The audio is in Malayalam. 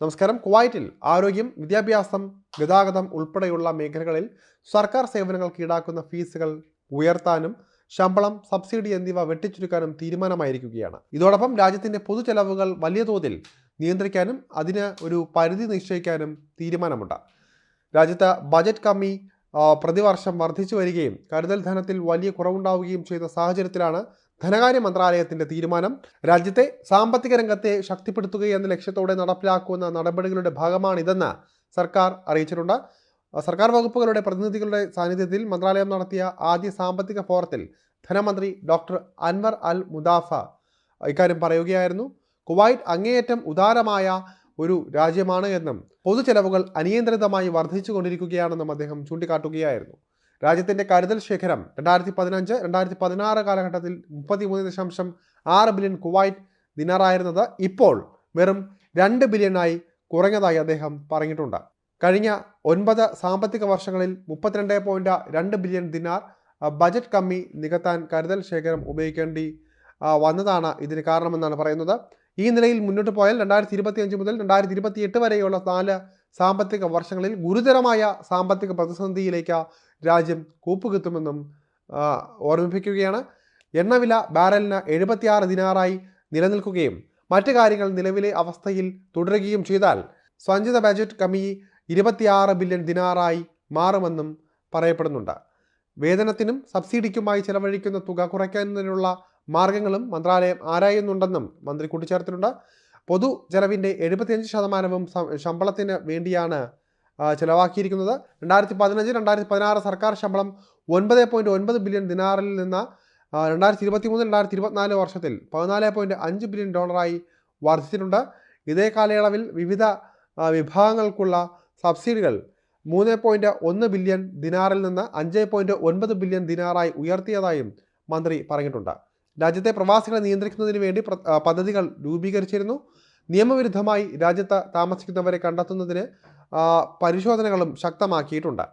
നമസ്കാരം. കുവൈറ്റിൽ ആരോഗ്യം വിദ്യാഭ്യാസം ഗതാഗതം ഉൾപ്പെടെയുള്ള മേഖലകളിൽ സർക്കാർ സേവനങ്ങൾക്ക് ഈടാക്കുന്ന ഫീസുകൾ ഉയർത്താനും ശമ്പളം സബ്സിഡി എന്നിവ വെട്ടിച്ചുരുക്കാനും തീരുമാനമായിരിക്കുകയാണ്. ഇതോടൊപ്പം രാജ്യത്തിന്റെ പൊതുചെലവുകൾ വലിയ തോതിൽ നിയന്ത്രിക്കാനും അതിന് ഒരു പരിധി നിശ്ചയിക്കാനും തീരുമാനമുണ്ട്. രാജ്യത്ത് ബജറ്റ് കമ്മി പ്രതിവർഷം വർദ്ധിച്ചു വരികയും കരുതൽ ധനത്തിൽ വലിയ കുറവുണ്ടാവുകയും ചെയ്ത സാഹചര്യത്തിലാണ് ധനകാര്യ മന്ത്രാലയത്തിന്റെ തീരുമാനം രാജ്യത്തെ സാമ്പത്തിക രംഗത്തെ ശക്തിപ്പെടുത്തുക എന്ന ലക്ഷ്യത്തോടെ നടപ്പിലാക്കുന്ന നടപടികളുടെ ഭാഗമാണിതെന്ന് സർക്കാർ അറിയിച്ചിട്ടുണ്ട്. സർക്കാർ വകുപ്പുകളുടെ പ്രതിനിധികളുടെ സാന്നിധ്യത്തിൽ മന്ത്രാലയം നടത്തിയ ആദ്യ സാമ്പത്തിക ഫോറത്തിൽ ധനമന്ത്രി ഡോക്ടർ അൻവർ അൽ മുദാഫ ഇക്കാര്യം പറയുകയായിരുന്നു. കുവൈറ്റ് അങ്ങേയറ്റം ഉദാരമായ ഒരു രാജ്യമാണ് എന്നും പൊതുചെലവുകൾ അനിയന്ത്രിതമായി വർദ്ധിച്ചുകൊണ്ടിരിക്കുകയാണെന്നും അദ്ദേഹം ചൂണ്ടിക്കാട്ടുകയായിരുന്നു. രാജ്യത്തിന്റെ കരുതൽ ശേഖരം രണ്ടായിരത്തി പതിനഞ്ച് രണ്ടായിരത്തി പതിനാറ് കാലഘട്ടത്തിൽ മുപ്പത്തിമൂന്ന് ദശാംശം ആറ് ബില്യൺ കുവൈറ്റ് ദിനാറായിരുന്നത് ഇപ്പോൾ വെറും രണ്ട് ബില്യണായി കുറഞ്ഞതായി അദ്ദേഹം പറഞ്ഞിട്ടുണ്ട്. കഴിഞ്ഞ ഒൻപത് സാമ്പത്തിക വർഷങ്ങളിൽ മുപ്പത്തിരണ്ട് പോയിന്റ് രണ്ട് ബില്യൺ ദിനാർ ബജറ്റ് കമ്മി നികത്താൻ കരുതൽ ശേഖരം ഉപയോഗിക്കേണ്ടി വന്നതാണ് ഇതിന് കാരണമെന്നാണ് പറയുന്നത്. ഈ നിലയിൽ മുന്നോട്ട് പോയാൽ രണ്ടായിരത്തി ഇരുപത്തി അഞ്ച് മുതൽ രണ്ടായിരത്തി ഇരുപത്തി എട്ട് വരെയുള്ള നാല് സാമ്പത്തിക വർഷങ്ങളിൽ ഗുരുതരമായ സാമ്പത്തിക പ്രതിസന്ധിയിലേക്ക് രാജ്യം കൂപ്പുകുത്തുമെന്നും ഓർമ്മിപ്പിക്കുകയാണ്. എണ്ണവില ബാരലിന് എഴുപത്തിയാറ് ദിനാറായി നിലനിൽക്കുകയും മറ്റു കാര്യങ്ങൾ നിലവിലെ അവസ്ഥയിൽ തുടരുകയും ചെയ്താൽ സഞ്ചിത ബജറ്റ് കമ്മി ഇരുപത്തിയാറ് ബില്യൺ ദിനാറായി മാറുമെന്നും പറയപ്പെടുന്നുണ്ട്. വേതനത്തിനും സബ്സിഡിക്കുമായി ചെലവഴിക്കുന്ന തുക കുറയ്ക്കുന്നതിനുള്ള മാർഗങ്ങളും മന്ത്രാലയം ആരായുന്നുണ്ടെന്നും മന്ത്രി കൂട്ടിച്ചേർത്തിട്ടുണ്ട്. പൊതു ചെലവിന്റെ എഴുപത്തിയഞ്ച് ശതമാനവും ശമ്പളത്തിന് വേണ്ടിയാണ് ചിലവാക്കിയിരിക്കുന്നത്. രണ്ടായിരത്തി പതിനഞ്ച് രണ്ടായിരത്തി പതിനാറ് സർക്കാർ ശമ്പളം ഒൻപത് പോയിന്റ് ഒൻപത് ബില്യൺ ദിനാറിൽ നിന്ന് രണ്ടായിരത്തി ഇരുപത്തി മൂന്ന് രണ്ടായിരത്തി ഇരുപത്തിനാല് വർഷത്തിൽ പതിനാല് പോയിന്റ് അഞ്ച് ബില്യൺ ഡോളറായി വർദ്ധിച്ചിട്ടുണ്ട്. ഇതേ കാലയളവിൽ വിവിധ വിഭാഗങ്ങൾക്കുള്ള സബ്സിഡികൾ മൂന്ന് പോയിന്റ് ഒന്ന് ബില്യൺ ദിനാറിൽ നിന്ന് അഞ്ച് പോയിന്റ് ഒൻപത് ബില്യൺ ദിനാറായി ഉയർത്തിയതായും മന്ത്രി പറഞ്ഞിട്ടുണ്ട്. രാജ്യത്തെ പ്രവാസികളെ നിയന്ത്രിക്കുന്നതിന് വേണ്ടി പദ്ധതികൾ രൂപീകരിച്ചിരുന്നു. നിയമവിരുദ്ധമായി രാജ്യത്ത് താമസിക്കുന്നവരെ കണ്ടെത്തുന്നതിന് പരിശോധനകളും ശക്തമാക്കിയിട്ടുണ്ട്.